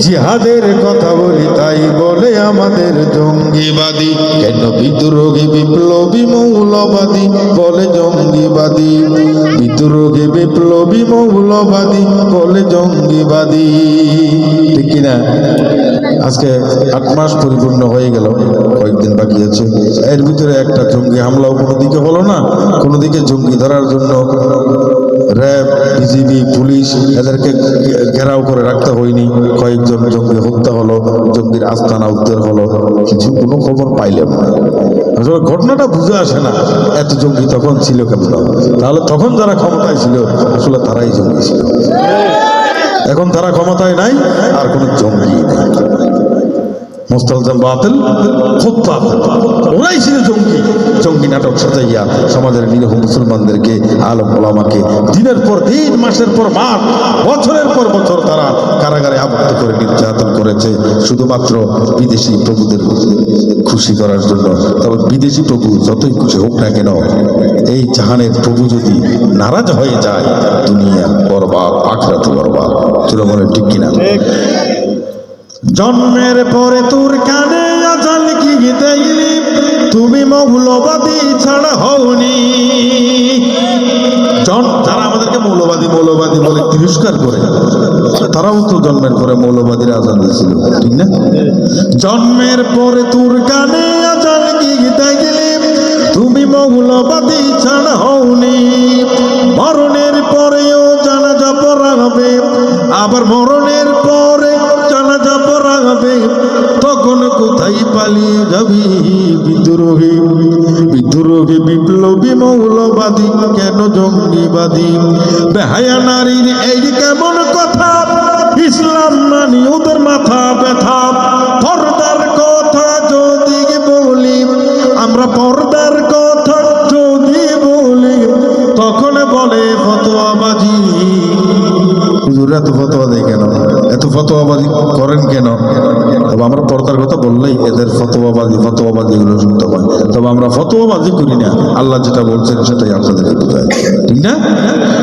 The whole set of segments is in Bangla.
জিহাদের কথা বলি, তাই বলে আমাদের জঙ্গিবাদী। কেন বিদ্রোহী বিপ্লবী মৌলবাদী? বলে জঙ্গিবাদী। বিদ্রোহী বিপ্লবী মৌলবাদী, বলে জঙ্গিবাদী। ঠিক কিনা? আজকে আট মাস পরিপূর্ণ হয়ে গেল, কয়েকদিন বাকি আছে। এর ভিতরে একটা জঙ্গি হামলাও কোনো দিকে হলো না কোনো দিকে জঙ্গি ধরার জন্য র্যাব বিজিবি পুলিশ এদেরকে ঘেরাও করে রাখতে হয়নি। কয়েকজন জঙ্গি হত্যা হলো জঙ্গির আস্তানা উদ্ধার হলো। কিছু কোনো খবর পাইলাম না। আসলে ঘটনাটা বুঝে আসে না এত জঙ্গি তখন ছিল কেন তাহলে তখন যারা ক্ষমতায় ছিল আসলে তারাই জঙ্গি ছিল। এখন তারা ক্ষমতায় নাই আর কোনো জঙ্গি নেই। মোস্তালজাম বাতিল, খুব ওরাই ছিল জঙ্গি। জঙ্গি নাটক সাজাইয়া সমাজের নিরহ মুসলমানদেরকে আলম ওলামাকে দিনের পর দিন, মাসের পর মাস, বছরের পর বছর তারা কারাগারে আবদ্ধ করে নির্যাতন করেছে। শুধুমাত্র বিদেশি প্রভুদের খুশি করার জন্য। তবে বিদেশি প্রভু যতই খুশি হোক না কেন, এই জাহানের প্রভু যদি নারাজ হয়ে যায়, দুনিয়া বরবাদ আখরাত বরবাদ। তৃণমূলের ঠিক কিনা? জন্মের পরে তোর কানে আজাল কি দেইলি? তুমি মৌলবাদী ছাড়া হওনি। যারা আমাদেরকে মৌলবাদী মৌলবাদী বলে তিরস্কার করে। তারাও তো জন্মের পরে মৌলবাদীর আজান দিয়েছিল, ঠিক না? জন্মের পরে তোর কানে আজাল কি দেইলি? তুমি মৌলবাদী ছাড়া হওনি। মরণের পরেও জানাজা পড়া হবে আবার মরণের কোথায় পালিয়ে যাবি, বিদ্রোহী। বিদ্রোহী বিপ্লবী মৌলবাদী, কেন জঙ্গিবাদী? বেহায়া নারীর এই কেমন কথা? ইসলাম মানি ওদের মাথা ব্যথা। পর্দার কথা যদি বলি, আমরা পর্দার কথা যদি বলি, তখন বলে ফতোয়াবাজি। হুজুর এত ফতোয়া দেয় কেন? এত ফতোয়াবাজি করেন কেন? তবে আমরা পর্দার কথা বললেই এদের ফতোয়াবাজি ফতোয়াবাজি এগুলো শুনতে হয়। তবে আমরা ফতোয়াবাজি করি না। আল্লাহ যেটা বলছেন সেটাই আপনাদেরকে বোঝায়। ঠিক না?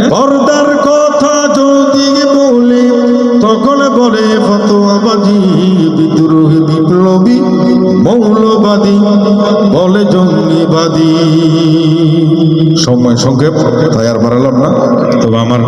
পর্দার কথা যদি বলি, তখন বলে ফতোয়াবাজি বিদ্রোহী, বিপ্লবী, মৌলবাদী, বলে জঙ্গিবাদী। সময় সংক্ষেপ, তাই আর বাড়ালাম না। তবে আমার